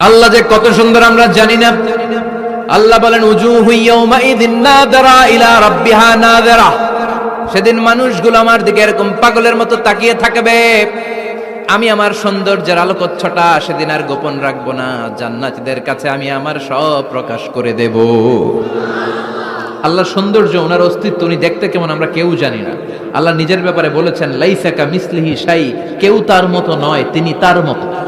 আল্লাহ যে কত সুন্দর আমরা জানি না। আল্লাহ বলেন সেদিন মানুষগুলো আমার দিকে এরকম পাগলের মতো তাকিয়ে থাকবে। আমি আমার সৌন্দর্যের আলোকচ্ছটা সেদিন আর গোপন রাখব না। জান্নাতীদের কাছে আমি আমার সব প্রকাশ করে দেব। আল্লাহ সৌন্দর্য, ওনার অস্তিত্ব উনি দেখতে কেমন আমরা কেউ জানি না। আল্লাহ নিজের ব্যাপারে বলেছেন, লাইসাকা মিসলিহি শাই। কেউ তার মতো নয়, তিনি তার মতো।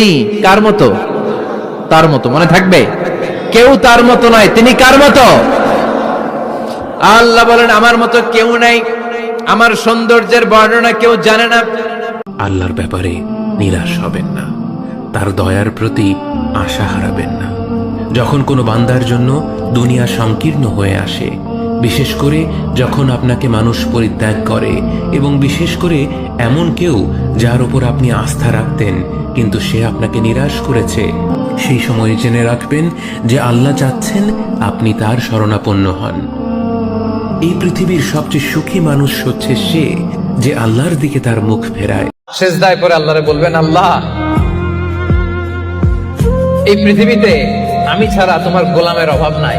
তিনি কার মতো? তার মতো, মনে থাকবে? কেউ তার মতো নয়, তিনি কার মতো? আল্লাহ বলেন, আমার মতো কেউ নাই, আমার সৌন্দর্যের বর্ণনা কেউ জানে না। আল্লাহর ব্যাপারে নিরাশ হবেন না, তার দয়ার প্রতি আশা হারাবেন না। যখন কোনো বান্দার জন্য দুনিয়া সংকীর্ণ হয়ে আসে বিশেষ করে যখন আপনাকে মানুষ পরিত্যাগ করে এবং বিশেষ করে এমন কেউ যার উপর আপনি আস্থা রাখতেন, কিন্তু সে আপনাকে নিরাশ করেছে। সেই সময় জেনে রাখবেন যে আল্লাহ চাচ্ছেন আপনি তার শরণাপন্ন হন। এই পৃথিবীর সবচেয়ে সুখী মানুষ হচ্ছে সে যে আল্লাহর দিকে তার মুখ ফেরায়। শেষ দায় করে আল্লাহরে বলবেন, আল্লাহ, এই পৃথিবীতে আমি ছাড়া তোমার গোলামের অভাব নাই।